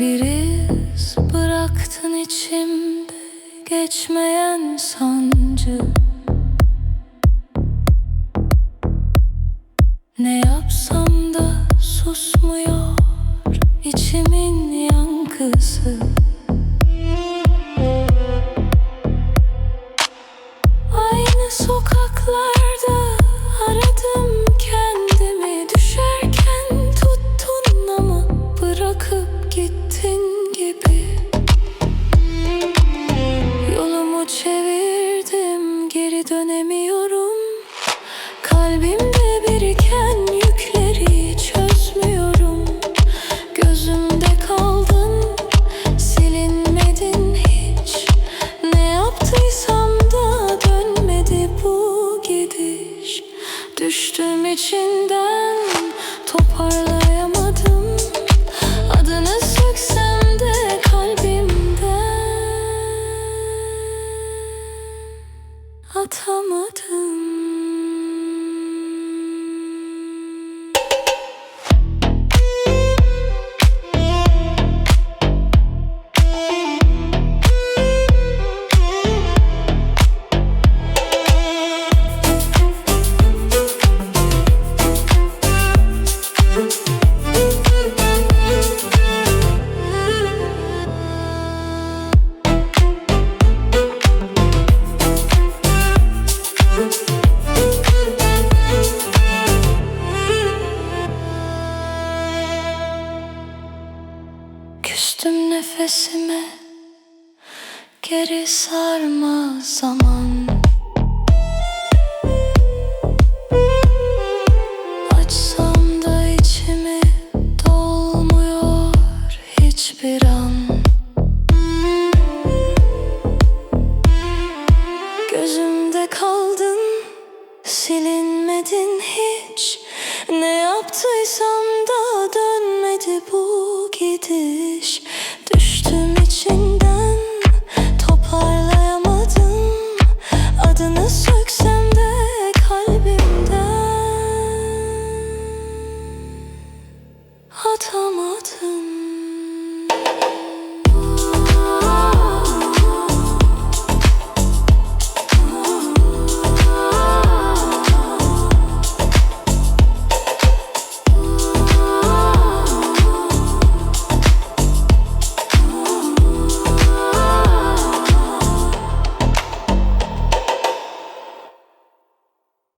Bir iz bıraktın içimde geçmeyen sancı. Ne yapsam da susmuyor içimin yankısı. Düştüm içinden nefesime Geri sarma zaman. Açsam da içimi dolmuyor hiçbir an. Gözümde kaldın silinmedin hiç. Ne yaptıysam da dönmedi bu someone